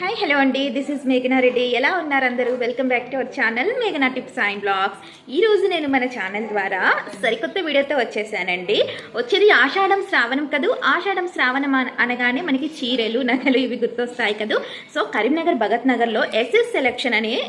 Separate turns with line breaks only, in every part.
Hi hello అండి. This is మేఘనా రెడ్డి ఎలా ఉన్నారు అందరూ? Welcome back to our channel మేఘనా టిప్స్ అండ్ బ్లాగ్స్ ఈ రోజు నేను మన ఛానల్ ద్వారా సరికొత్త వీడియోతో వచ్చేసానండి. వచ్చేది ఆషాఢం శ్రావణం కదూ? ఆషాఢం శ్రావణం అన- అనగానే మనకి చీరలు నగలు ఇవి గుర్తొస్తాయి కదూ? సో కరీంనగర్ భగత్ నగర్లో ఎస్ఎస్ సెలెక్షన్ అని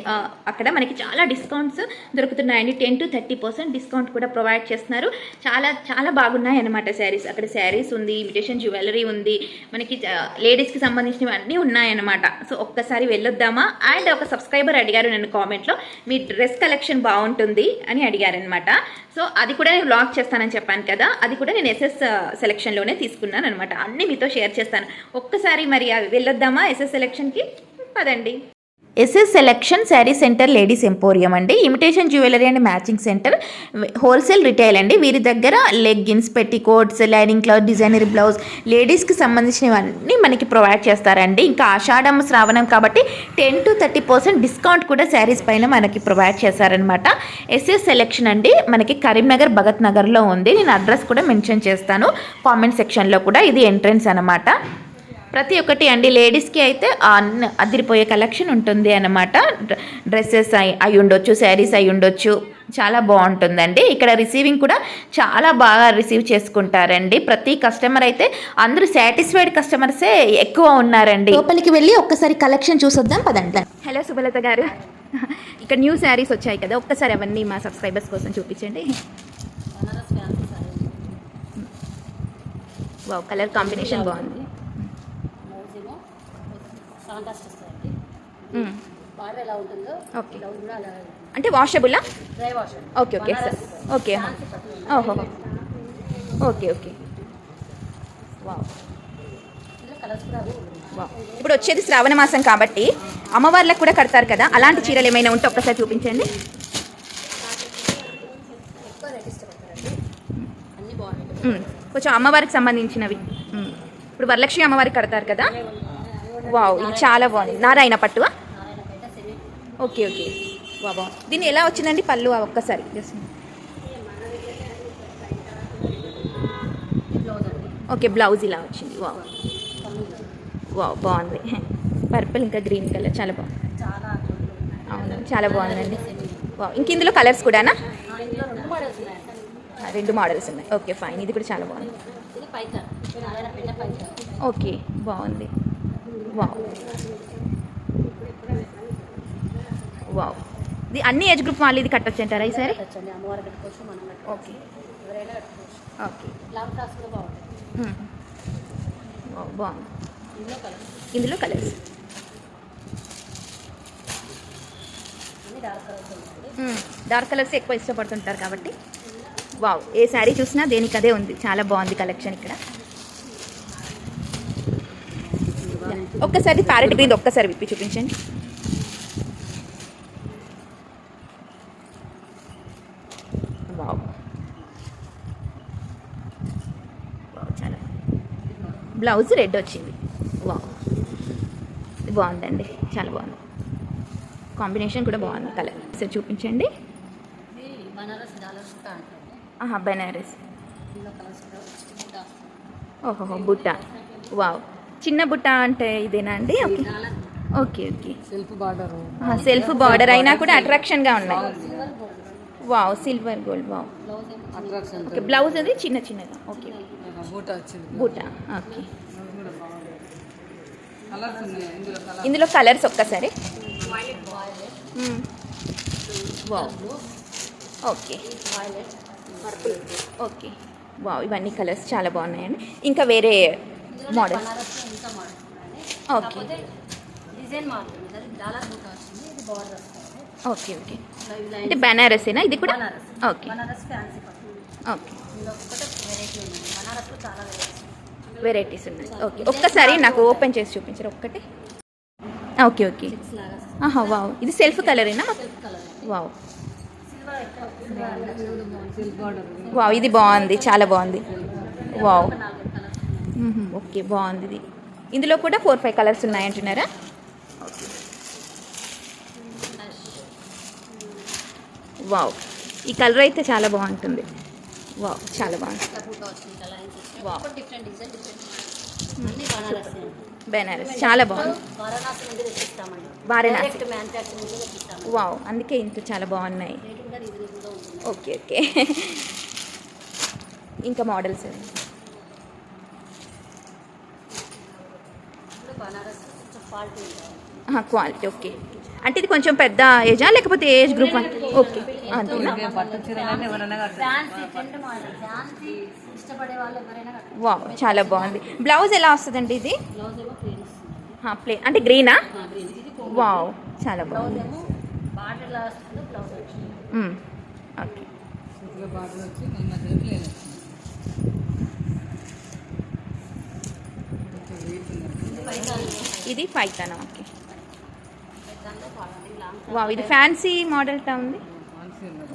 అక్కడ మనకి చాలా discounts దొరుకుతున్నాయండి. Ten to thirty percent discount కూడా ప్రొవైడ్ చేస్తున్నారు. చాలా చాలా బాగున్నాయి అనమాట శారీస్ అక్కడ శారీస్ ఉంది ఇమిటేషన్ జ్యువెలరీ ఉంది. మనకి లేడీస్కి సంబంధించినవి అన్నీ ఉన్నాయన్నమాట. సో ఒక్కసారి వెళ్ళొద్దామా? అండ్ ఒక సబ్స్క్రైబర్ అడిగారు నన్ను కామెంట్లో మీ డ్రెస్ కలెక్షన్ బాగుంటుంది అని అడిగారనమాట సో అది కూడా నేను బ్లాగ్ చేస్తానని చెప్పాను కదా అది కూడా నేను ఎస్ఎస్ సెలెక్షన్లోనే తీసుకున్నాను అనమాట అన్నీ మీతో షేర్ చేస్తాను. ఒక్కసారి మరి వెళ్ళొద్దామా ఎస్ఎస్ సెలెక్షన్కి పదండి. SS selection sari centre ladies emporium అండి. Imitation jewellery and matching centre wholesale retail అండి. వీరి దగ్గర leggings petticoats lining cloth designer blouse లేడీస్కి సంబంధించినవన్నీ మనకి ప్రొవైడ్ చేస్తారండి. ఇంకా ఆషాఢం శ్రావణం కాబట్టి ten to thirty percent discount కూడా శారీస్ పైన మనకి ప్రొవైడ్ చేశారనమాట ఎస్ఎస్ సెలెక్షన్ అండి. మనకి కరీంనగర్ భగత్ నగర్లో ఉంది. నేను అడ్రస్ కూడా మెన్షన్ చేస్తాను. కామెంట్ సెక్షన్లో కూడా ఇది ఎంట్రన్స్ అనమాట ప్రతి ఒక్కటి అండి. లేడీస్కి అయితే అన్ని అదిరిపోయే కలెక్షన్ ఉంటుంది అన్నమాట. డ్ర- డ్రెస్సెస్ అయి అయి ఉండొచ్చు శారీస్ అయి ఉండొచ్చు చాలా బాగుంటుందండి. ఇక్కడ రిసీవింగ్ కూడా చాలా బాగా రిసీవ్ చేసుకుంటారండి. ప్రతి కస్టమర్ అయితే అందరూ సాటిస్ఫైడ్ కస్టమర్సే ఎక్కువ ఉన్నారండి. లోపలికి వెళ్ళి ఒక్కసారి కలెక్షన్ చూసొద్దాం పదండి. హలో సుబలత గారు. ఇక్కడ న్యూ శారీస్ వచ్చాయి కదా. ఒక్కసారి అవన్నీ మా సబ్స్క్రైబర్స్ కోసం చూపించండి. కలర్ కాంబినేషన్ బాగుంది.
ఏమో కాంట్రాస్ట్ వస్తాయండి.
మ్మ్.
బార్డర్ ఎలా ఉంటుందో
ఓకే.
బ్లౌజ్ కూడా అలా
అంటే వాషబుల్లా
dry wash
okay okay sir okay ఓహో. ఓకే ఓకే వావ్ ఇప్పుడు వచ్చేది శ్రావణ మాసం కాబట్టి అమ్మవార్లకు కూడా కడతారు కదా అలాంటి చీరలు ఏమైనా ఉంటే ఒక్కసారి చూపించండి. మ్మ్. కొంచెం అమ్మవారికి సంబంధించినవి. మ్మ్. ఇప్పుడు వరలక్ష్మి అమ్మవారికి కడతారు కదా? వావ్ ఇది చాలా బాగుంది. నారాయణ పట్టువా? Okay okay. వా బాగుంది దీన్ని ఎలా వచ్చిందండి పళ్ళు ఒక్కసారి? జస్ట్ ఓకే బ్లౌజ్ ఇలా వచ్చింది. వావ్. వావ్ బాగుంది. పర్పుల్ ఇంకా గ్రీన్ కలర్ చాలా బాగుంది. అవును? చాలా బాగుందండి. వావ్. ఇంక ఇందులో కలర్స్ కూడానా?
రెండు మోడల్స్
ఉన్నాయి. Okay fine. ఇది కూడా చాలా బాగుంది. ఓకే బాగుంది. వావ్ వావ్ ఇది అన్ని ఏజ్ గ్రూప్ వాళ్ళు ఇది కట్టొచ్చు అంటారా ఈసారి ఓకే ఓకే బాగుంది.
ఇందులో colours. Dark colours.
Dark colours ఎక్కువ ఇష్టపడుతుంటారు కాబట్టి. వావ్ ఏ శారీ చూసినా దేనికి అదే ఉంది. చాలా బాగుంది కలెక్షన్ ఇక్కడ. ఒక్కసారి ప్యారెట్ గ్రీన్ ఒక్కసారి విప్పి చూపించండి. వావ్ చాలా. బ్లౌజ్ రెడ్ వచ్చింది. వావ్ బాగుందండి. చాలా బాగుంది. కాంబినేషన్ కూడా బాగుంది. కలర్ సరే చూపించండి
ఇది బనారస్ డాలర్స్ కూడా అంటారు
ఆహా బెనారస్. ఓహో బుట్ట వావ్. చిన్న బుట్ట అంటే ఇదేనా అండి? Okay. Okay okay.
Self border.
Self border అయినా కూడా అట్రాక్షన్గా ఉన్నాయి. Wow silver gold wow. Okay blouse అది చిన్న చిన్నగా ఓకే
బూట
బుట్ట ఓకే
ఇందులో కలర్
ఇందులో కలర్స్ ఒక్కసారి. Wow okay
purple
okay. Wow ఇవన్నీ కలర్స్ చాలా బాగున్నాయండి. ఇంకా వేరే
ఉన్నాయండి
ఓకే.
Design
okay okay. అంటే బెనారసేనా ఇది కూడా? ఓకే. ఓకే.
వెరైటీస్
ఉన్నాయి. ఓకే. ఒక్కసారి నాకు ఓపెన్ చేసి చూపించరు ఒక్కటి? Okay okay. ఆహా వావ్. ఇది సెల్ఫ్ కలరేనా వావ్
సిల్వర్ ఎక్కువ సిల్వర్ బార్డర్
వావ్ ఇది బాగుంది చాలా బాగుంది. వావ్ ఓకే బాగుంది ఇది. ఇందులో కూడా ఫోర్ ఫైవ్ కలర్స్ ఉన్నాయంటున్నారా? వావ్ ఈ కలర్ అయితే చాలా బాగుంటుంది. వావ్ చాలా బాగుంది.
బూట బనారస్.
చాలా బాగుంది.
వారణాసి.
వావ్ అందుకే ఇంత చాలా బాగున్నాయి. Okay okay. ఇంకా మోడల్స్
క్వాలిటీ
ఓకే. అంటే ఇది కొంచెం పెద్ద ఏజా? లేకపోతే ఏజ్ గ్రూప్ ఓకే. అంతేనా వావ్ చాలా బాగుంది. బ్లౌజ్ ఎలా వస్తుందండి ఇది? ప్లే అంటే గ్రీనా? వావ్ చాలా
బ్లౌజ్
బాగుంది. ఓకే.
ఇది పైతాన్
ఇది పైతానా ఓకే. వావ్ ఇది ఫ్యాన్సీ మోడల్టా ఉంది?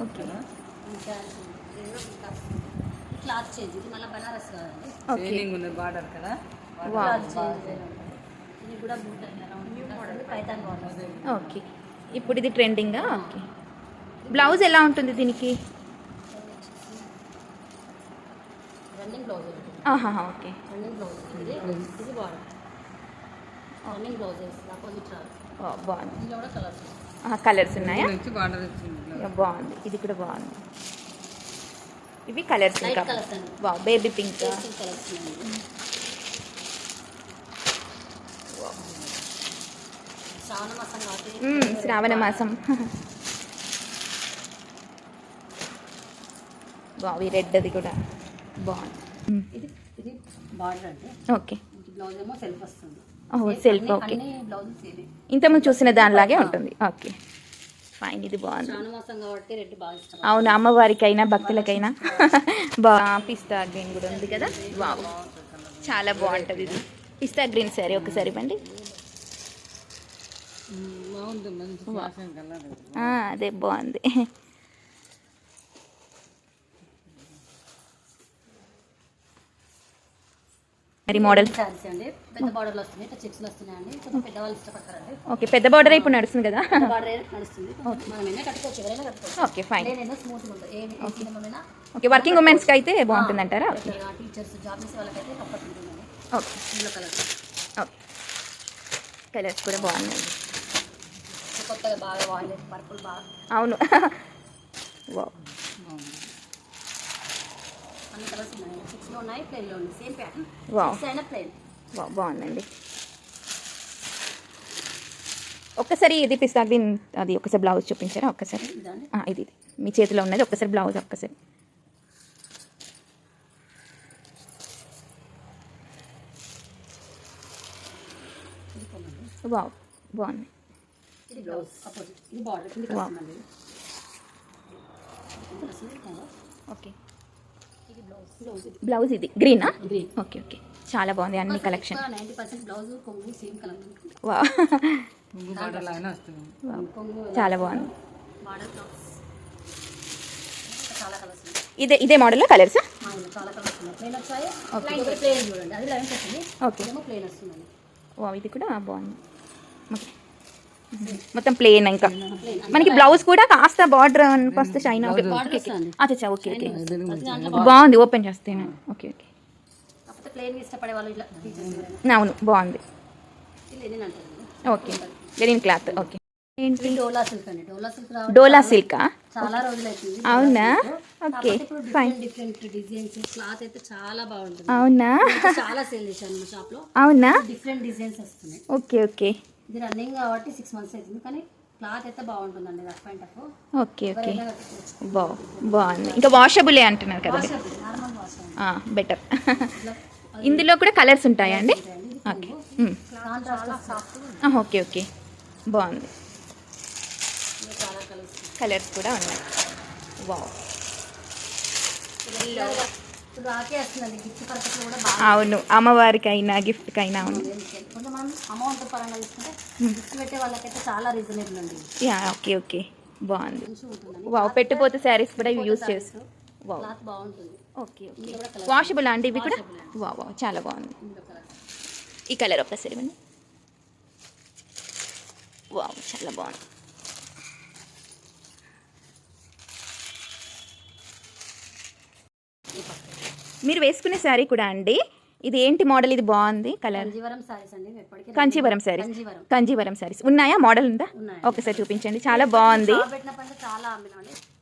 ఓకే.
క్లాత్ చేంజ్ ఇది మళ్ళీ బనారస్ కాదండి
ఓకే
బార్డర్ కదా?
వావ్
క్లాత్ చేంజ్ ఇది కూడా boot round Paithan border.
Okay. ఇప్పుడు ఇది ట్రెండింగా? ఓకే. బ్లౌజ్ ఎలా ఉంటుంది దీనికి?
రన్నింగ్ బ్లౌజ్
ఆహాహా ఓకే.
రన్నింగ్ బ్లౌజ్ ఇది ఇది బార్డర్ రన్నింగ్ బ్లౌజెస్ ఆపోజిట్ రాదు
ఓ, బాగుంది.
కలర్స్
కలర్స్ ఉన్నాయా. బాగుంది. ఇది కూడా బాగుంది. ఇవి కలర్స్ ఇంకా. వా బేబీ పింక్
శ్రావణ మాసం కాబట్టి
శ్రావణ మాసం. బావి రెడ్ అది కూడా బాగుంది. మ్మ్.
ఇది ఇది బార్డర్ అండి.
ఓకే.
బ్లౌజ్ ఏమో సెల్ఫ్ వస్తుంది.
ఓహో సెల్ఫ్ ఓకే ఇంతకుముందు చూసిన దానిలాగే ఉంటుంది. ఓకే ఫైన్ ఇది బాగుంది.
బాగా
అవును అమ్మవారికైనా భక్తులకైనా. బా పిస్తా గ్రీన్ కూడా ఉంది కదా. వావ్ చాలా బాగుంటుంది ఇది. పిస్తా గ్రీన్ సారీ ఒకసారి ఇవ్వండి. అదే బాగుంది. మరి మోడల్?
అండి. పెద్ద బార్డర్లు వస్తున్నాయి ఇట్లా చెక్స్లు వస్తున్నాయండి కొంచెం పెద్దవాళ్ళు ఇష్టపడతారండి.
ఓకే పెద్ద బార్డర్ ఇప్పుడు నడుస్తుంది కదా.
బార్డర్ నడుస్తుంది. మనం అయినా కట్టుకోవచ్చు ఎవరైనా కట్టుకోవచ్చు.
ఓకే ఫైన్
నేనైనా స్మూత్గా ఉంటుంది ఏ సినిమామైనా
ఓకే. వర్కింగ్ ఉమెన్స్కి అయితే బాగుంటుంది అంటారా
టీచర్స్ జాబ్ చేసే వాళ్ళకైతే కంఫర్ట్ ఉంటుందండి.
ఓకే.
ఇందులో కలర్స్
ఓకే. కలర్స్ కూడా బాగున్నాయి.
కొత్తగా బాగా వాడలేదు. పర్పుల్ బాగా.
అవును. వావ్
అన్ని కలర్స్ ఉన్నాయి. సిక్స్లో ఉన్నాయి ప్లెయిన్లో ఉన్నాయి. సేమ్ ప్యాటర్న్
వావ్
సిక్స్ అయినా ప్లెయిన్
వా బాగుందండి. ఒక్కసారి ఇది పిస్తా గ్రీన్ అది ఒకసారి బ్లౌజ్ చూపించారా? ఒక్కసారి. ఇది ఇది. మీ చేతిలో ఉన్నది ఒక్కసారి బ్లౌజ్ ఒక్కసారి. వావ్ బాగుంది. ఓకే
బ్లౌజ్ ఇది.
బ్లౌజ్ ఇది గ్రీనా
గ్రీన్
ఓకే ఓకే చాలా బాగుంది. అన్ని కలెక్షన్ చాలా బాగుంది ఇదే ఇదే మోడల్లో కలర్సా ఓకే ఇది కూడా బాగుంది. ఓకే. మొత్తం ప్లేన్ ఇంకా. మనకి బ్లౌజ్ కూడా కాస్త బార్డర్ కాస్త షైన్ ఓకే అచ్చా ఓకే ఓకే బాగుంది. ఓపెన్ చేస్తేనే ఓకే ఓకే అవును. బాగుంది. ఓకే లెనిన్ క్లాత్ ఓకే ఏంటి?
డోలా సిల్క్ అండి. డోలా సిల్క్ రావడం
డోలా
చాలా-
సిల్కా
చాలా రోజులు
అవునా? Okay, fine.
Different designs cloth అయితే చాలా బాగుంటుంది.
అవునా?
చాలా సేల్ చేశాను మా షాప్లో.
అవునా?
డిఫరెంట్ డిజైన్స్ వస్తున్నాయి.
ఓకే ఓకే
ఇది రన్నింగ్ కాబట్టి సిక్స్ మంత్స్ అవుతుంది. కానీ క్లాత్ అయితే బాగుంటుందండి rough and tough
okay okay. బా బాగుంది. ఇంకా వాషబులే అంటున్నారు కదా? బెటర్ ఇందులో కూడా కలర్స్ ఉంటాయా అండి? ఓకే. Okay okay. బాగుంది.
చాలా కలర్స్
కలర్స్ కూడా ఉన్నాయి. వావ్ అవును అమ్మవారికైనా గిఫ్ట్కైనా అవును
కొంచెం మనం అమౌంట్ పరంగా తీసుకుంటే గిఫ్ట్ పెట్టే వాళ్ళకైతే చాలా రీజనబుల్ అండి.
Yeah okay okay. బాగుంది. వావ్ పెట్టిపోతే శారీస్ కూడా యూజ్ చేసు వావ్.
బాగుంటుంది.
ఓకే వాషబుల్ అండి ఇవి కూడా? వావ్ వావ్ చాలా బాగుంది. ఈ కలర్ ఒక్కసారి ఇవ్వండి వావ్ చాలా బాగుంది. మీరు వేసుకునే శారీ కూడా అండి. ఇది ఏంటి మోడల్? ఇది బాగుంది. కలర్ కంచీవరం శారీస్
కంజీవరం
శారీస్. ఉన్నాయా? మోడల్ ఉందా. ఒకసారి చూపించండి. చాలా బాగుంది.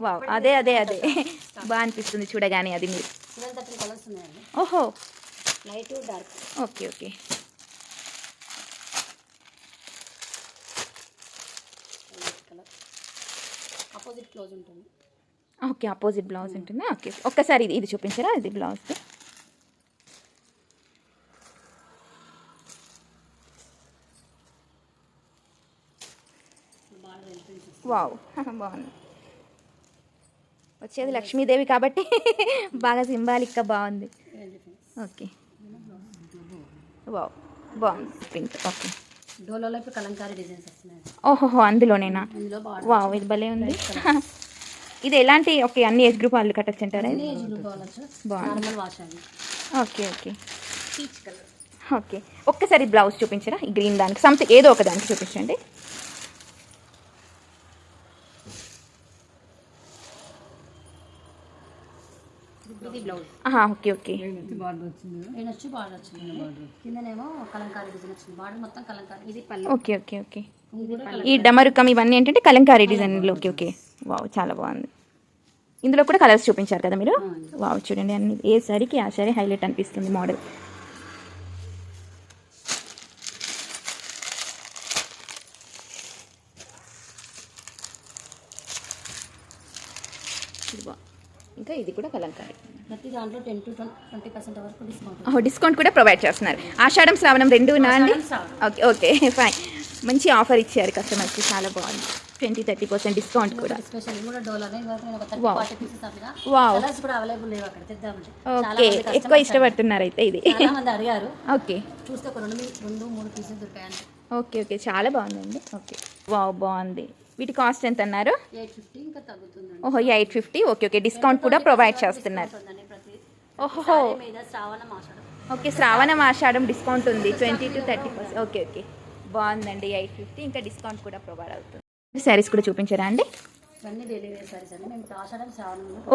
వావ్. అదే అదే అదే. బాగా అనిపిస్తుంది చూడగానే అది మీరు. ఓహో.
Light dark
okay okay.
Opposite close ఉంటుంది.
ఓకే అపోజిట్ బ్లౌజ్ ఉంటుంది? ఓకే ఒక్కసారి ఇది ఇది చూపించరా? ఇది బ్లౌజ్. వావ్ బాగుంది. వచ్చేది లక్ష్మీదేవి కాబట్టి బాగా సింబాలిక్గా బాగుంది. ఓకే. వావ్ బాగుంది. Pink okay.
డోలోలో ఇప్పుడు కలంకారీ డిజైన్స్
ఓహోహో అందులోనేనా? వావ్ ఇది భలే ఉంది. ఇది ఎలాంటి ఓకే అన్ని ఏజ్ గ్రూప్ వాళ్ళు కట్టచ్చు అంటారా? బాగుంది. Okay okay. ఓకే. ఒక్కసారి బ్లౌజ్ చూపించరా? ఈ గ్రీన్ దానికి సంథింగ్ ఏదో ఒక దానికి చూపించండి.
ఇది బ్లౌజ్.
ఆహా okay okay. Okay okay okay. ఈ డమరుకం ఇవన్నీ ఏంటంటే కలంకారీ డిజైన్లో. Okay okay. వావ్ చాలా బాగుంది. ఇందులో కూడా కలర్స్ చూపించారు కదా మీరు? వావ్ చూడండి అన్ని ఏ సారీకి ఆ సారీ హైలైట్ అనిపిస్తుంది మోడల్. ఇంకా ఇది కూడా కలంకారీ.
ప్రతి దాంట్లో టెన్ టు ట్వంటీ పర్సెంట్ వరకు డిస్కౌంట్
కూడా ప్రొవైడ్ చేస్తున్నారు. ఆషాఢం శ్రావణం రెండు అండి. ఓకే ఓకే ఫైన్ మంచి ఆఫర్ ఇచ్చారు కస్టమర్స్కి చాలా బాగుంది. ట్వంటీ థర్టీ పర్సెంట్ డిస్కౌంట్ కూడా. ఓకే ఎక్కువ ఇష్టపడుతున్నారు అయితే ఇది. ఓకే. Okay okay. చాలా బాగుందండి. ఓకే. వావ్ బాగుంది. వీటి కాస్ట్ ఎంత అన్నారు? ఓహో eight fifty. Okay okay. Discount కూడా ప్రొవైడ్ చేస్తున్నారు. ఓహో. ఓకే శ్రావణ ఆషాఢం డిస్కౌంట్ ఉంది. Twenty to thirty percent. Okay okay. బాగుందండి ఎయిట్ ఫిఫ్టీ. ఇంకా డిస్కౌంట్ కూడా ప్రొవైడ్ అవుతుంది. శారీస్ కూడా చూపించారా అండి?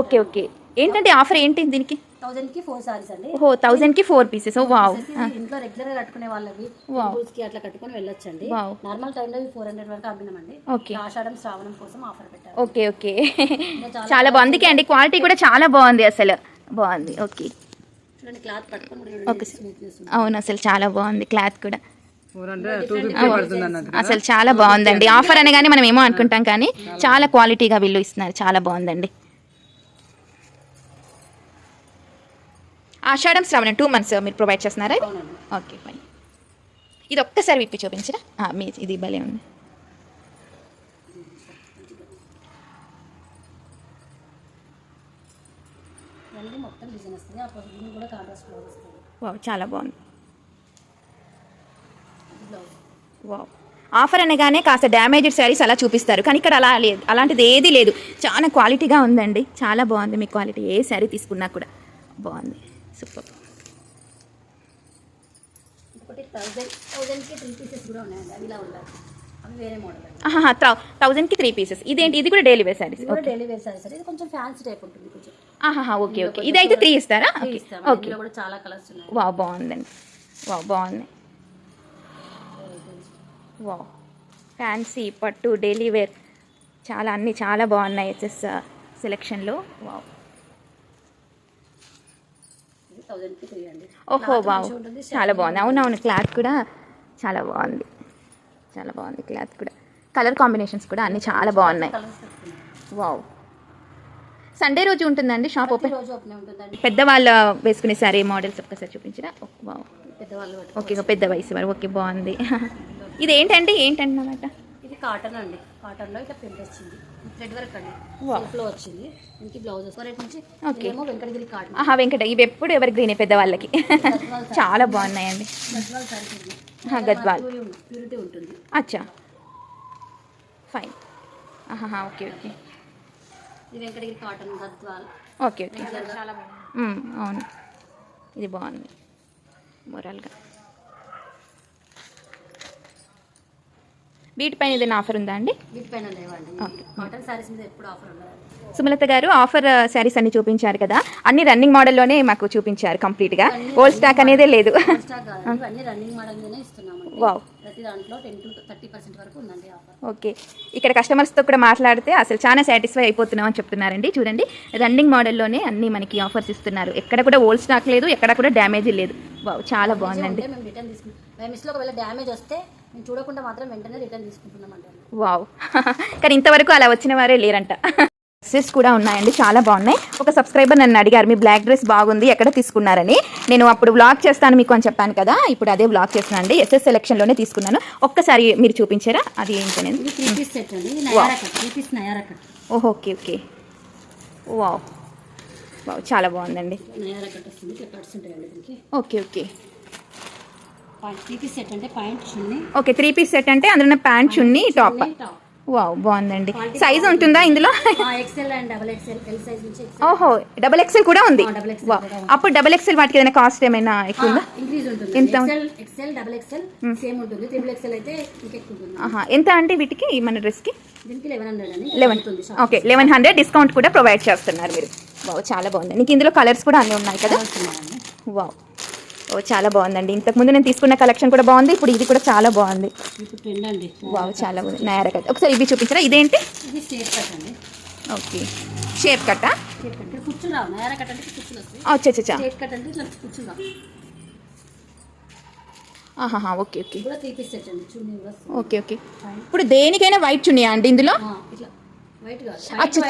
Okay okay. ఏంటంటే ఆఫర్ ఏంటి దీనికి?
థౌజండ్కి ఫోర్ సారీస్ అండి.
ఓహో థౌజండ్కి ఫోర్ పీసెస్ ఓ వావ్.
ఇంట్లో రెగ్యులర్గా కట్టుకునే వాళ్ళవి. టెంపుల్స్కి అట్లా కట్టుకొని వెళ్ళొచ్చండి. నార్మల్ టైంలో ఫోర్ హండ్రెడ్ వరకు అమ్మినామండి.
ఓకే.
ఆషాఢం శ్రావణం కోసం ఆఫర్ పెట్టారు.
Okay okay. చాలా బాగుంది. అండి క్వాలిటీ కూడా చాలా బాగుంది అసలు. బాగుంది ఓకే.
చూడండి క్లాత్ పట్టుకొని
ఓకే అవును అసలు చాలా బాగుంది క్లాత్ కూడా. అసలు చాలా బాగుందండి. ఆఫర్ అనగానే మనం ఏమో అనుకుంటాం కానీ చాలా క్వాలిటీగా వీళ్ళు ఇస్తున్నారు. చాలా బాగుందండి. ఆషాఢం శ్రావణం టూ మంత్స్ మీరు ప్రొవైడ్ చేస్తున్నారా ఓకే ఫైన్ ఇది ఒక్కసారి విప్పి చూపించరా? ఆ, మీ ఇది భలే ఉంది.
ఇవన్నీ మొత్తం డిజైన్ వస్తుంది ఆ దీనికి కూడా కాంట్రాస్ట్ బ్లౌజ్ వస్తుంది
వావ్ చాలా బాగుంది
ఇది బ్లౌజ్
వావ్ ఆఫర్ అనగానే కాస్త డ్యామేజ్డ్ శారీస్ అలా చూపిస్తారు. కానీ ఇక్కడ అలా లేదు. అలాంటిది ఏదీ లేదు. చాలా క్వాలిటీగా ఉందండి. చాలా బాగుంది మీ క్వాలిటీ ఏ శారీ తీసుకున్నా కూడా బాగుంది. సూపర్
థౌజండ్కి త్రీ పీసెస్
ఇదేంటి? ఇది కూడా డైలీ వేర్ శారీస్
ఇది కూడా డైలీ వేర్ సారీస్ ఇది కొంచెం ఫ్యాన్సీ టైప్ ఉంటుంది కొంచెం.
ఆహాహా ఓకే ఓకే ఇదైతే త్రీ ఇస్తారా?
త్రీ
ఓకే
చాలా కలర్స్ ఉన్నాయి.
బాగుందండి. వావ్ బాగుంది. వావ్. ఫ్యాన్సీ పట్టు డైలీ వేర్ చాలా అన్నీ చాలా బాగున్నాయి ఎస్ఎస్ సెలెక్షన్లో వావ్ ఓహో వావ్ చాలా బాగుంది. అవునవును క్లాత్ కూడా చాలా బాగుంది. చాలా బాగుంది క్లాత్ కూడా. కలర్ కాంబినేషన్స్ కూడా అన్నీ చాలా బాగున్నాయి. వావ్ సండే రోజు ఉంటుందండి? షాప్ ఓపెన్ పెద్దవాళ్ళ వేసుకునే సారీ మోడల్స్ ఒక్కసారి చూపించరా వావ్ ఓకే పెద్ద వయసు వారు ఓకే బాగుంది. ఇది ఏంటంటే ఏంటన్నమాట
ఇది కాటన్ అండి. కాటన్లో ఇట్లా ప్రింట్ వచ్చింది. థ్రెడ్ వర్క్ అండి. లో వచ్చింది. దీనికి బ్లౌజ్ రేట్ నుంచి. ఏమో వెంకటగిరి కాటన్
ఆహా వెంకట ఇవి ఎప్పుడు ఎవరి గ్రీనే పెద్దవాళ్ళకి? చాలా బాగున్నాయండి. గద్వాల్.
ప్యూరిటీ ఉంటుంది.
అచ్చా. ఫైన్ ఆహా ఓకే ఓకే.
ఇది Venkatagiri cotton Gadwal.
Okay okay.
చాలా
మ్మ్, అవును. ఇది బాగుంది. మొరల్గా వీటిపైన ఏదైనా ఆఫర్ ఉందా అండి?
వీటిపైన లేవండి. కాటన్ సారీస్ మీద ఎప్పుడు ఆఫర్ ఉండదు.
సుమలత గారు ఆఫర్ శారీస్ అన్ని చూపించారు కదా. అన్ని రన్నింగ్ మోడల్లోనే మాకు చూపించారు కంప్లీట్గా. ఓల్డ్ స్టాక్ అనేదే లేదు. వావ్. ఓకే. ఇక్కడ కస్టమర్స్తో కూడా మాట్లాడితే అసలు చాలా సాటిస్ఫై అయిపోతున్నాం అని చెప్తున్నారండి. చూడండి రన్నింగ్ మోడల్లోనే అన్ని మనకి ఆఫర్స్ ఇస్తున్నారు. ఎక్కడ కూడా ఓల్డ్ స్టాక్ లేదు ఎక్కడ కూడా డ్యామేజ్ లేదు. వావ్ చాలా బాగుందండి.
డ్యామేజ్ వస్తే చూడకుండా మాత్రం వెంటనే రిటర్న్
వావ్. కానీ ఇంతవరకు అలా వచ్చిన వారే లేరంట. డ్రెస్సెస్ కూడా ఉన్నాయండి చాలా బాగున్నాయి. ఒక సబ్స్క్రైబర్ నన్ను అడిగారు మీ బ్లాక్ డ్రెస్ బాగుంది ఎక్కడ తీసుకున్నారని? నేను అప్పుడు వ్లాగ్ చేస్తాను మీకు అని చెప్పాను కదా ఇప్పుడు అదే వ్లాగ్ చేస్తున్నాను అండి. ఎస్ఎస్ సెలెక్షన్లోనే తీసుకున్నాను. ఒక్కసారి మీరు చూపించారా? అది ఏంటనేది ఓహో ఓకే ఓకే. వావ్ వావ్ చాలా బాగుందండి. Okay okay
point three piece set అంటే point chunni
okay three piece set అంటే అందులో ప్యాంట్ చున్నీ టాప్ వావ్ బాగుందండి. సైజ్ ఉంటుందా ఇందులో? ఓహో డబల్ ఎక్సెల్ కూడా ఉంది. అప్పుడు డబల్ ఎక్సెల్ వాటికి ఏదైనా కాస్ట్ ఏమైనా ఎక్కువ ఉందా? ఎంత? ఆహా ఎంత అంటే వీటికి మన డ్రెస్కి?
దీనికి eleven
okay eleven hundred discount కూడా ప్రొవైడ్ చేస్తున్నారు మీరు. వావ్ చాలా బాగుంది. నీకు ఇందులో కలర్స్ కూడా అన్నీ ఉన్నాయి కదా? వావ్ ఓ చాలా బాగుందండి. ఇంతకుముందు నేను తీసుకున్న కలెక్షన్ కూడా బాగుంది ఇప్పుడు ఇది కూడా చాలా బాగుంది. వావ్ చాలా బాగుంది. నయారా కట్ ఒకసారి ఇవి చూపించరా? ఇదేంటి? ఓకే. షేప్ కట్టా? అచ్చా ఆహాహా ఓకే ఓకే. Okay okay. ఇప్పుడు దేనికైనా వైట్ చునియా అండి ఇందులో? అచ్చా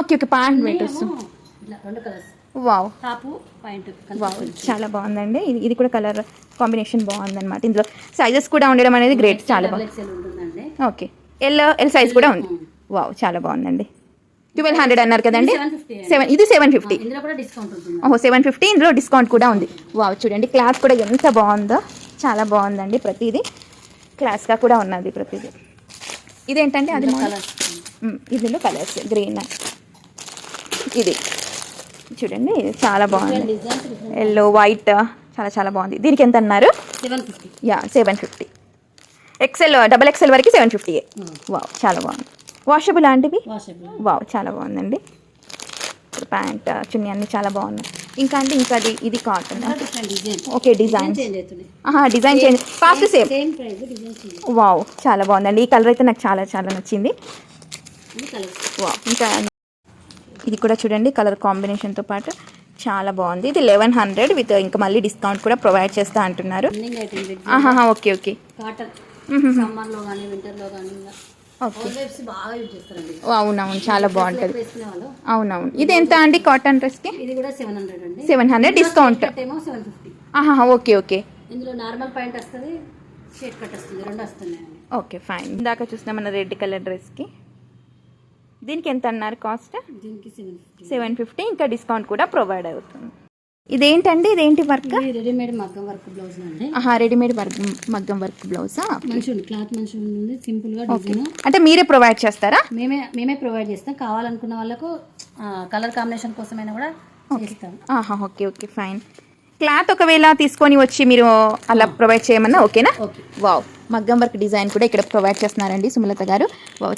ఓకే ఓకే. ప్యాంట్ వైట్ వస్తుంది. వావ్
టాపు పాయింట్
వావ్ చాలా బాగుందండి. ఇది ఇది కూడా కలర్ కాంబినేషన్ బాగుందన్నమాట. ఇందులో సైజెస్ కూడా ఉండడం అనేది గ్రేట్ చాలా బాగుంది ఓకే ఎల్ ఎల్ సైజ్ కూడా ఉంది. వావ్ చాలా బాగుందండి. ట్వెల్వ్ హండ్రెడ్ అన్నారు కదండి?
సెవెన్
ఇది సెవెన్ ఫిఫ్టీ ఓహో సెవెన్ ఫిఫ్టీ ఇందులో డిస్కౌంట్ కూడా ఉంది. వావ్ చూడండి క్లాత్ కూడా ఎంత బాగుందో. చాలా బాగుందండి ప్రతిదీ. క్లాస్గా కూడా ఉన్నది ప్రతిదీ. ఇదేంటండి? అది ఇందులో కలర్స్ గ్రీన్ ఇది. చూడండి చాలా బాగుంది. ఎల్లో వైట్ చాలా చాలా బాగుంది. దీనికి ఎంత అన్నారు? Yeah seven fifty XL double XL వరకు సెవెన్ ఫిఫ్టీ వావ్ చాలా బాగుంది. వాషబుల్ లాంటివి? వావ్ చాలా బాగుందండి. ప్యాంట్ చున్నీ అన్నీ చాలా బాగున్నాయి. ఇంకా అంటే ఇంకా అది ఇది cotton okay design design change cost same wow చాలా బాగుందండి. ఈ కలర్ అయితే నాకు చాలా చాలా నచ్చింది. వావ్ ఇంకా ఇది కూడా చూడండి కలర్ కాంబినేషన్తో పాటు చాలా బాగుంది. ఇది లెవెన్ హండ్రెడ్ విత్ ఇంకా మళ్ళీ డిస్కౌంట్ కూడా ప్రొవైడ్ చేస్తా అంటున్నారు. Okay okay. అవునవును చాలా బాగుంటుంది. అవునవును. ఇది ఎంత అండి కాటన్ డ్రెస్కి
సెవెన్ హండ్రెడ్ అండి.
సెవెన్ హండ్రెడ్ డిస్కౌంట్ ఆహా ఓకే ఓకే.
ఇందులో నార్మల్ పాయింట్ వస్తుంది షేడ్ కట్ వస్తుంది రెండు వస్తున్నాయండి.
ఓకే ఫైన్ ఇందాక చూసిన మన రెడ్ కలర్ డ్రెస్కి దీనికి ఎంత అన్నారు కాస్ట్?
దీనికి సెవెన్ ఫిఫ్టీ
ఇంకా డిస్కౌంట్ కూడా ప్రొవైడ్ అవుతుంది. ఇదేంటండి? ఇదేంటి వర్క్?
రెడీమేడ్ మగ్గం వర్క్ బ్లౌజ్ అండి.
ఆహా రెడీమేడ్ వర్క్ మగ్గం వర్క్ బ్లౌజా?
మంచిగా క్లాత్ మంచిగా ఉంది సింపుల్గా డిజైన్.
అంటే మీరే ప్రొవైడ్ చేస్తారా?
మేమే మేమే ప్రొవైడ్ చేస్తాం. కావాలనుకున్న వాళ్ళకు కలర్ కాంబినేషన్ కోసమైనా కూడా చేస్తాం.
ఆహా ఓకే ఓకే ఫైన్. క్లాత్ ఒకవేళ తీసుకొని వచ్చి మీరు అలా ప్రొవైడ్ చేయమన్నా ఓకేనా?
ఓకే.
వావ్. మగ్గం వర్క్ డిజైన్ కూడా ఇక్కడ ప్రొవైడ్ చేస్తున్నారండి సుమలత గారు.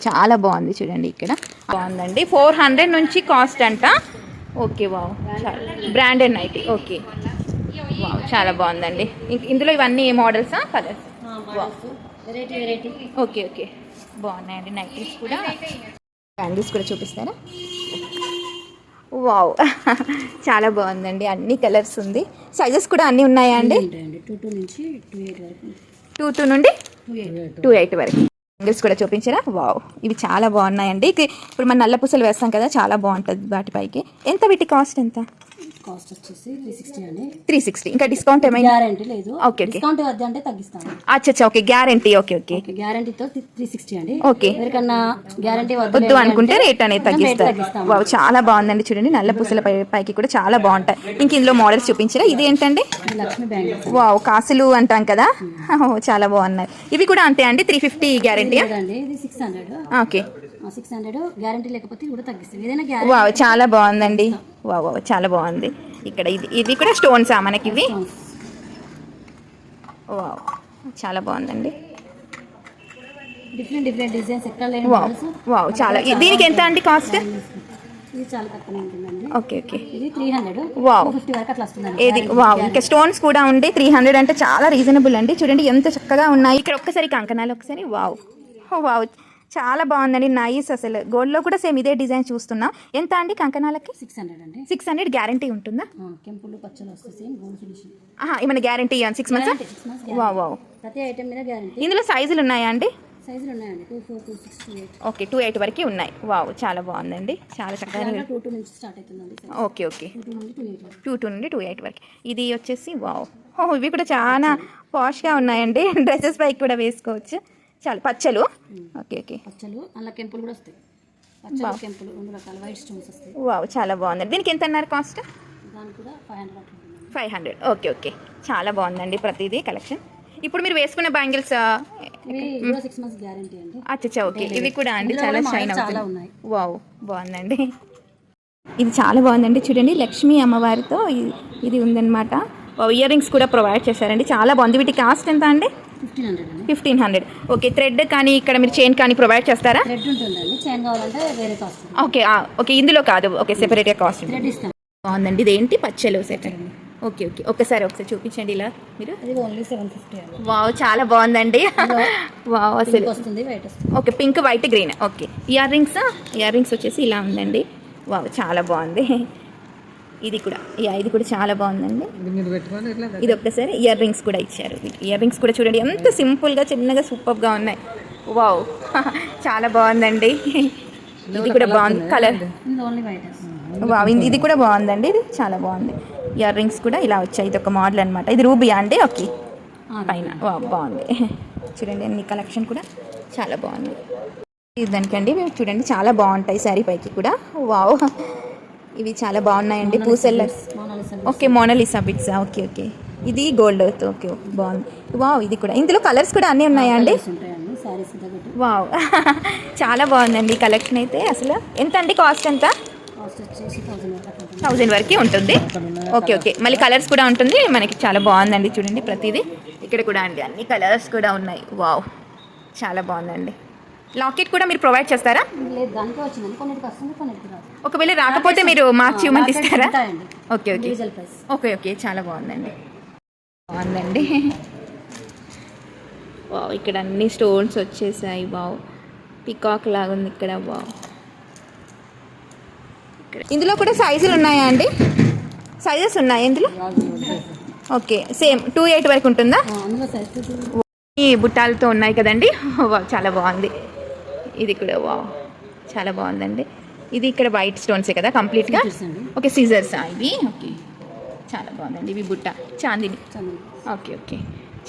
చాలా బాగుంది చూడండి ఇక్కడ. బాగుందండి. ఫోర్ హండ్రెడ్ నుంచి కాస్ట్ అంట. Okay wow. Branded nighty. Okay. Wow చాలా బాగుందండి. ఇందులో ఇవన్నీ మోడల్సా? Colours okay okay. బాగున్నాయండి నైటీస్ కూడా. బ్యాంగిల్స్ కూడా చూపిస్తారా? వావ్. చాలా బాగుందండి. అన్ని కలర్స్ ఉంది. సైజెస్ కూడా అన్నీ ఉన్నాయా అండి?
టూ టూ నుంచి టూ ఎయిట్ వరకు
టూ టూ నుండి
టూ ఎయిట్
వరకు. బ్యాంగిల్స్ కూడా చూపించరా? వావ్ ఇవి చాలా బాగున్నాయండి. ఇప్పుడు మనం నల్ల పూసలు వేస్తాం కదా చాలా బాగుంటుంది వాటిపైకి ఎంత వీటి కాస్ట్ ఎంత?
కాస్ట్ వచ్చేసి త్రీ సిక్స్టీ అండి.
త్రీ సిక్స్టీ ఇంకా డిస్కౌంట్ ఏమైనా?
గ్యారంటీ లేదు.
Okay, okay.
డిస్కౌంట్ వద్ద అంటే తగ్గిస్తాను.
అచ్చా ఓకే గ్యారంటీ ఓకే ఓకే
గ్యారంటీతో త్రీ సిక్స్టీ అండి.
ఓకే
ఎవరికన్నా గ్యారంటీ
వద్దు అనుకుంటే రేట్ అనేది తగ్గిస్తారు. చాలా బాగుందండి చూడండి. నల్ల పూసల పై పైకి కూడా చాలా బాగుంటాయి. ఇంక ఇందులో మోడల్స్ చూపించరా? ఇది ఏంటండి? వావ్ కాసులు అంటాం కదా? ఓ, చాలా బాగున్నాయి. ఇవి కూడా అంతే అండి? Three fifty guarantee okay
six hundred guarantee లేకపోతే కూడా తగ్గిస్తాం. ఏదైనా గ్యారంటీ
వావ్ చాలా బాగుందండి. వావ్ వావ్ చాలా బాగుంది. ఇక్కడ ఇది ఇది కూడా స్టోన్సా మనకి ఇవి? వావ్ చాలా బాగుందండి.
డిఫరెంట్ డిఫరెంట్ డిజైన్స్ ఎక్కడ లేని
వావ్. వావ్ చాలా. దీనికి ఎంత అండి కాస్ట్
ఇది చాలా తక్కువ ఉంటుందండి.
ఓకే ఓకే
ఇది త్రీ హండ్రెడ్
వావ్.
ఫిఫ్టీ వరకు అట్లా వస్తుందండి.
ఏది? వావ్ ఇంకా స్టోన్స్ కూడా ఉండి త్రీ హండ్రెడ్ అంటే చాలా రీజనబుల్ అండి. చూడండి ఎంత చక్కగా ఉన్నాయి. ఇక్కడ ఒక్కసారి కంకణాలు ఒకసారి వావ్ వావ్ చాలా బాగుందండి నైస్ అసలు. గోల్డ్లో కూడా సేమ్ ఇదే డిజైన్ చూస్తున్నాం. ఎంత అండి కంకణాలకి?
సిక్స్ హండ్రెడ్ అండి.
సిక్స్ హండ్రెడ్ గ్యారంటీ ఉంటుందా?
ఆ, కెంపులు పచ్చలు వస్తాయి సేమ్ గోల్డ్ ఫినిషింగ్
ఆహా ఏమైనా guarantee six months
six months
wow wow
ప్రతి ఐటమ్ మీద గ్యారంటీ
ఇందులో సైజులు ఉన్నాయా అండి?
సైజులు ఉన్నాయండి. Two four two six two eight
okay two eight వరకు ఉన్నాయి. వావ్ చాలా బాగుందండి. చాలా చక్కగా
టూ టూ నుంచి స్టార్ట్ అవుతుందండి
ఓకే ఓకే
టూ టూ నుండి టూ ఎయిట్ వరకు.
టూ టూ నుండి టూ ఎయిట్ వరకు. ఇది వచ్చేసి వావ్ ఓ ఇవి కూడా చాలా పాష్గా ఉన్నాయండి. డ్రెస్సెస్ పైకి కూడా వేసుకోవచ్చు. చాలా పచ్చలు? Okay okay.
పచ్చలు అందులో కెంపులు కూడా వస్తాయి. పచ్చలు కెంపులు రెండు రకాల వైట్ స్టోన్స్ వస్తాయి.
వావ్ చాలా బాగుందండి దీనికి ఎంత అన్నారు కాస్ట్?
దానికి కూడా five hundred
five okay okay. చాలా బాగుందండి ప్రతిదీ కలెక్షన్. ఇప్పుడు మీరు వేసుకున్న బ్యాంగిల్స్
ఇవి కూడా సిక్స్ మంత్స్ గ్యారంటీ అండి.
అచ్చచ్చా ఓకే. ఇవి కూడా అండి చాలా షైన్ అవుతుంది వావ్ బాగుందండి. ఇది చాలా బాగుందండి. చూడండి లక్ష్మీ అమ్మవారితో ఇది ఉందన్నమాట. ఇయర్ రింగ్స్ కూడా ప్రొవైడ్ చేశారండి. చాలా బాగుంది. వీటి కాస్ట్ ఎంత అండి?
ఫిఫ్టీన్ హండ్రెడ్ అండి.
ఫిఫ్టీన్ హండ్రెడ్ ఓకే థ్రెడ్ కానీ ఇక్కడ మీరు చైన్ కానీ ప్రొవైడ్ చేస్తారా?
థ్రెడ్ ఉంటుందండి. చైన్ కావాలంటే వేరే కాస్ట్
ఓకే ఓకే ఇందులో కాదు. ఓకే సెపరేట్గా కాస్ట్ బాగుందండి. ఇదేంటి? పచ్చలు సెట్ ఓకే ఓకే ఒకసారి ఒకసారి చూపించండి ఇలా మీరు.
ఇది ఓన్లీ సెవెన్ ఫిఫ్టీ అండి.
వావ్ చాలా బాగుందండి. వావ్ అసలు.
పింక్ వస్తుంది వైట్ వస్తుంది.
Okay pink white green okay earrings earrings వచ్చేసి ఇలా ఉందండి. వావ్ చాలా బాగుంది. ఇది కూడా. యా ఇది కూడా చాలా బాగుందండి.
ఇది
ఒక్కసారి ఇయర్ రింగ్స్ కూడా ఇచ్చారు. ఇయర్ రింగ్స్ కూడా చూడండి ఎంత సింపుల్గా చిన్నగా సూపర్గా ఉన్నాయి. వావ్ చాలా బాగుందండి. ఇది కూడా బాగుంది. కలర్ వావ్ ఇది- కూడా బాగుందండి. ఇది చాలా బాగుంది. ఇయర్ రింగ్స్ కూడా ఇలా వచ్చాయి. ఇది ఒక మోడల్ అనమాట ఇది రూబియా అండి? ఓకే పైన వావ్ బాగుంది. చూడండి అన్ని కలెక్షన్ కూడా చాలా బాగుంది దానికండి చూడండి చాలా బాగుంటాయి. శారీ పైకి కూడా. వావ్ ఇవి చాలా బాగున్నాయండి. పూసెల్ల okay Mona Lisa bits okay okay. ఇది గోల్డ్ ఓకే బాగుంది. వావ్ ఇది కూడా. ఇందులో కలర్స్ కూడా అన్నీ ఉన్నాయా అండి? వావ్ చాలా బాగుందండి కలెక్షన్ అయితే. అసలు ఎంత అండి కాస్ట్ ఎంత? థౌజండ్ వరకు ఉంటుంది. ఓకే ఓకే మళ్ళీ కలర్స్ కూడా ఉంటుంది. మనకి చాలా బాగుందండి చూడండి ప్రతిదీ. ఇక్కడ కూడా అండి అన్ని కలర్స్ కూడా ఉన్నాయి. వావ్ చాలా బాగుందండి. లాకెట్ కూడా మీరు ప్రొవైడ్ చేస్తారా?
లేదు దానికే వచ్చిందండి. కొన్నిటికి వస్తుంది కొన్నిటికి రాదు.
ఒకవేళ రాకపోతే మీరు మార్చి
Market
ఇస్తారా? Okay okay. Okay okay. చాలా బాగుందండి. బాగుందండి. వావ్ ఇక్కడ అన్ని స్టోన్స్ వచ్చేసాయి. వావ్. పికాక్ లాగా ఉంది ఇక్కడ. వావ్. ఇందులో కూడా సైజులు ఉన్నాయా అండి? సైజెస్ ఉన్నాయా ఇందులో? Okay same. టూ ఎయిట్ వరకు ఉంటుందా? ఈ బుట్టాలతో ఉన్నాయి కదండి. చాలా బాగుంది. ఇది కూడా వావ్ చాలా బాగుందండి. ఇది ఇక్కడ వైట్ స్టోన్సే కదా కంప్లీట్గా ఓకే సీజర్స్ ఇవి? ఓకే చాలా బాగుందండి ఇవి బుట్ట. చాందిని. ఓకే ఓకే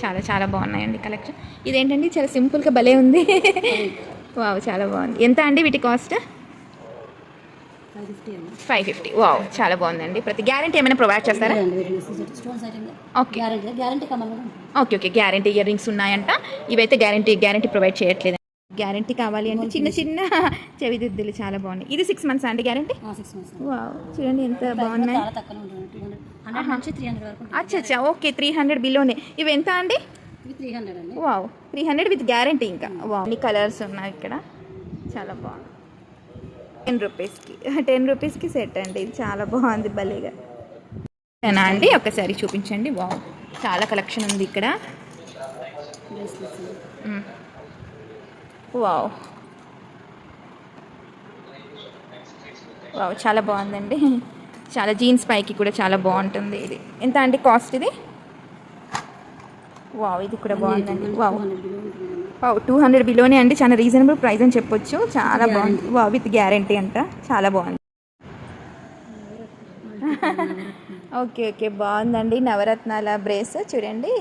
చాలా చాలా బాగున్నాయండి కలెక్షన్ ఇదేంటండి చాలా సింపుల్గా భలే ఉంది. వావ్ చాలా బాగుంది. ఎంత అండి వీటి కాస్ట్
ఫైవ్ ఫిఫ్టీ
వావ్ చాలా బాగుందండి. ప్రతి గ్యారంటీ ఏమైనా ప్రొవైడ్ చేస్తారా? Okay okay okay guarantee earrings ఉన్నాయంట. ఇవైతే గ్యారంటీ గ్యారంటీ ప్రొవైడ్ చేయట్లేదు గ్యారంటీ కావాలి అంటే చిన్న చిన్న చెవిదిద్దులు చాలా బాగున్నాయి. ఇది సిక్స్ మంత్స్ అండి గ్యారంటీ
సిక్స్ మంత్స్
వావ్ చూడండి ఎంత బాగున్నాయి. అచ్చా అచ్చా ఓకే త్రీ హండ్రెడ్ బిలోనే ఇవి ఎంత అండి? Wow three hundred with guarantee ఇంకా. వావ్ అన్ని కలర్స్ ఉన్నాయి ఇక్కడ? చాలా బాగుంది టెన్ రూపీస్కి టెన్ రూపీస్కి సెట్ అండి. ఇది చాలా బాగుంది భలేగా. అండి? ఒకసారి చూపించండి. వావ్ చాలా కలెక్షన్ ఉంది ఇక్కడ. వావ్. వావ్ చాలా బాగుందండి. చాలా జీన్స్ పైకి కూడా చాలా బాగుంటుంది ఇది. ఎంత అండి కాస్ట్ ఇది? వావ్ ఇది కూడా బాగుందండి. వావ్. వావ్ టూ హండ్రెడ్ బిలోనే అండి. చాలా రీజనబుల్ ప్రైస్ అని చెప్పొచ్చు. చాలా బాగుంది. వావ్ విత్ గ్యారంటీ అంట. చాలా బాగుంది. Okay okay. బాగుందండి. నవరత్నాల బ్రేస్. చూడండి.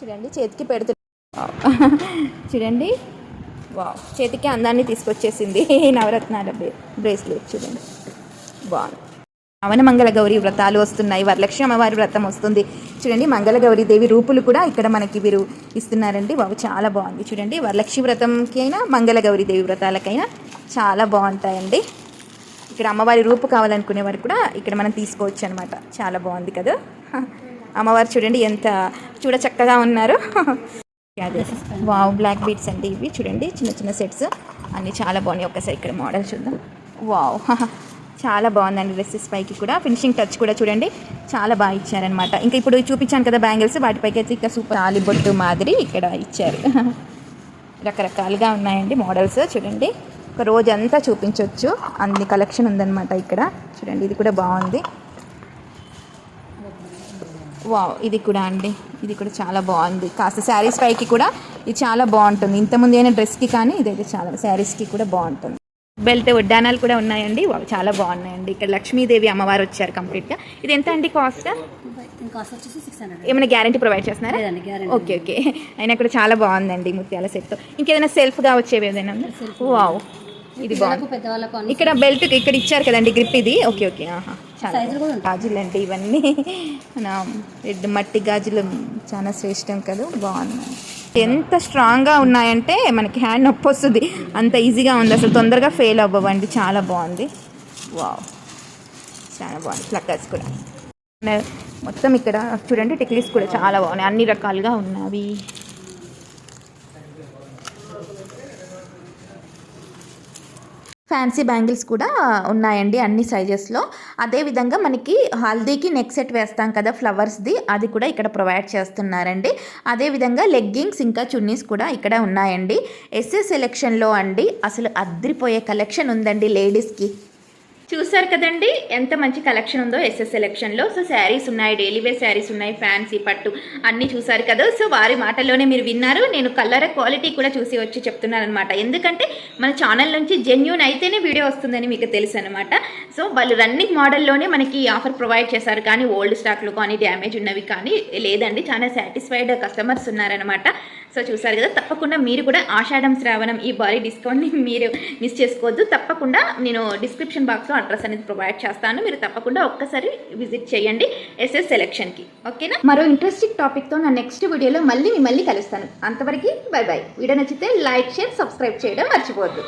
చూడండి. చేతికి పెడుతు చూడండి. వావ్. చేతికి అందాన్ని తీసుకొచ్చేసింది నవరత్నాల బ్రేస్లెట్ చూడండి. బాగుంది పవన మంగళగౌరి వ్రతాలు వస్తున్నాయి. వరలక్ష్మి అమ్మవారి వ్రతం వస్తుంది. చూడండి మంగళ గౌరీ దేవి రూపులు కూడా ఇక్కడ మనకి వీరు ఇస్తున్నారండి. బాబు చాలా బాగుంది. చూడండి వరలక్ష్మి వ్రతంకి అయినా మంగళ గౌరీ దేవి వ్రతాలకైనా చాలా బాగుంటాయండి. ఇక్కడ అమ్మవారి రూపు కావాలనుకునే వారు కూడా ఇక్కడ మనం తీసుకోవచ్చు అనమాట చాలా బాగుంది కదా. అమ్మవారు చూడండి ఎంత చూడ చక్కగా ఉన్నారు. వావ్ బ్లాక్ బీట్స్ అండి ఇవి. చూడండి చిన్న చిన్న సెట్స్ అన్ని చాలా బాగున్నాయి. ఒకసారి ఇక్కడ మోడల్ చూద్దాం. వావ్. చాలా బాగుందండి డ్రెస్సెస్ పైకి కూడా. ఫినిషింగ్ టచ్ కూడా చూడండి. చాలా బాగా ఇచ్చారనమాట ఇంకా ఇప్పుడు చూపించాను కదా బ్యాంగిల్స్. వాటిపైకి అయితే ఇంకా సూపర్ ఆలిబొట్టు మాదిరి ఇక్కడ ఇచ్చారు. రకరకాలుగా ఉన్నాయండి మోడల్స్ చూడండి. ఒక రోజు అంతా చూపించవచ్చు అన్ని కలెక్షన్ ఉందన్నమాట ఇక్కడ. చూడండి ఇది కూడా బాగుంది. వావ్ ఇది కూడా అండి. ఇది కూడా చాలా బాగుంది. కాస్త శారీస్ పైకి కూడా ఇది చాలా బాగుంటుంది. ఇంతకుముందు అయిన డ్రెస్కి కానీ ఇదైతే చాలా శారీస్కి కూడా బాగుంటుంది. బెల్ట్ వడ్డానాలు కూడా ఉన్నాయండి. వావ్ చాలా బాగున్నాయండి. ఇక్కడ లక్ష్మీదేవి అమ్మవారు వచ్చారు కంప్లీట్గా ఇది ఎంత అండి కాస్ట్ ఏమైనా గ్యారంటీ ప్రొవైడ్ చేస్తున్నారా? ఓకే ఓకే అయినా కూడా చాలా బాగుందండి ముత్యాల సెట్ ఇంకేదైనా సెల్ఫ్గా వచ్చేవి ఏదైనా? వావ్ ఇది బాగుంది.
పెద్దవాళ్ళకు
ఇక్కడ బెల్ట్ ఇక్కడ ఇచ్చారు కదండి గ్రిప్ ఇది? ఓకే ఓకే ఆహా గాజులు అంటే ఇవన్నీ. మన రెడ్ మట్టి గాజులు చాలా శ్రేష్టం కదా బాగున్నాయి ఎంత స్ట్రాంగ్గా ఉన్నాయంటే మనకి హ్యాండ్ నొప్పి వస్తుంది. అంత ఈజీగా ఉంది. అసలు తొందరగా ఫెయిల్ అవ్వవండి. చాలా బాగుంది. వావ్ చాలా బాగుంది. ఫ్లక్కర్స్ కూడా. మొత్తం ఇక్కడ చూడండి టెక్లీస్ కూడా చాలా బాగున్నాయి. అన్ని రకాలుగా ఉన్నవి ఫ్యాన్సీ బ్యాంగిల్స్ కూడా ఉన్నాయండి అన్ని సైజెస్లో. అదేవిధంగా మనకి హల్దీకి నెక్ సెట్ వేస్తాం కదా ఫ్లవర్స్ది అది కూడా ఇక్కడ ప్రొవైడ్ చేస్తున్నారండి. అదేవిధంగా లెగ్గింగ్స్ ఇంకా చున్నీస్ కూడా ఇక్కడ ఉన్నాయండి. ఎస్ఎస్ సెలెక్షన్లో అండి అసలు అద్రిపోయే కలెక్షన్ ఉందండి లేడీస్కి. చూసారు కదండి? ఎంత మంచి కలెక్షన్ ఉందో ఎస్ఎస్ సెలెక్షన్లో సో శారీస్ ఉన్నాయి డైలీ వేర్ శారీస్ ఉన్నాయి ఫ్యాన్సీ పట్టు అన్నీ చూసారు కదా. సో వారి మాటల్లోనే మీరు విన్నారు. నేను కలర్ క్వాలిటీ కూడా చూసి వచ్చి చెప్తున్నాను అనమాట ఎందుకంటే మన ఛానల్ నుంచి జెన్యున్ అయితేనే వీడియో వస్తుందని మీకు తెలుసు అనమాట సో వాళ్ళు రన్నింగ్ మోడల్లోనే మనకి ఆఫర్ ప్రొవైడ్ చేశారు. కానీ ఓల్డ్ స్టాక్లు కానీ డ్యామేజ్ ఉన్నవి కానీ లేదండి. చాలా సాటిస్ఫైడ్ కస్టమర్స్ ఉన్నారనమాట సో చూసారు కదా తప్పకుండా మీరు కూడా ఆషాఢం శ్రావణం ఈ భారీ డిస్కౌంట్ని మీరు మిస్ చేసుకోవద్దు. తప్పకుండా నేను డిస్క్రిప్షన్ బాక్స్లో అడ్రస్ అనేది ప్రొవైడ్ చేస్తాను. మీరు తప్పకుండా ఒక్కసారి విజిట్ చేయండి ఎస్ఎస్ సెలెక్షన్కి ఓకేనా మరో ఇంట్రెస్టింగ్ టాపిక్తో నా నెక్స్ట్ వీడియోలో మళ్ళీ మిమ్మల్ని కలుస్తాను. అంతవరకు బై బై వీడియో నచ్చితే లైక్ షేర్ సబ్స్క్రైబ్ చేయడం మర్చిపోవద్దు.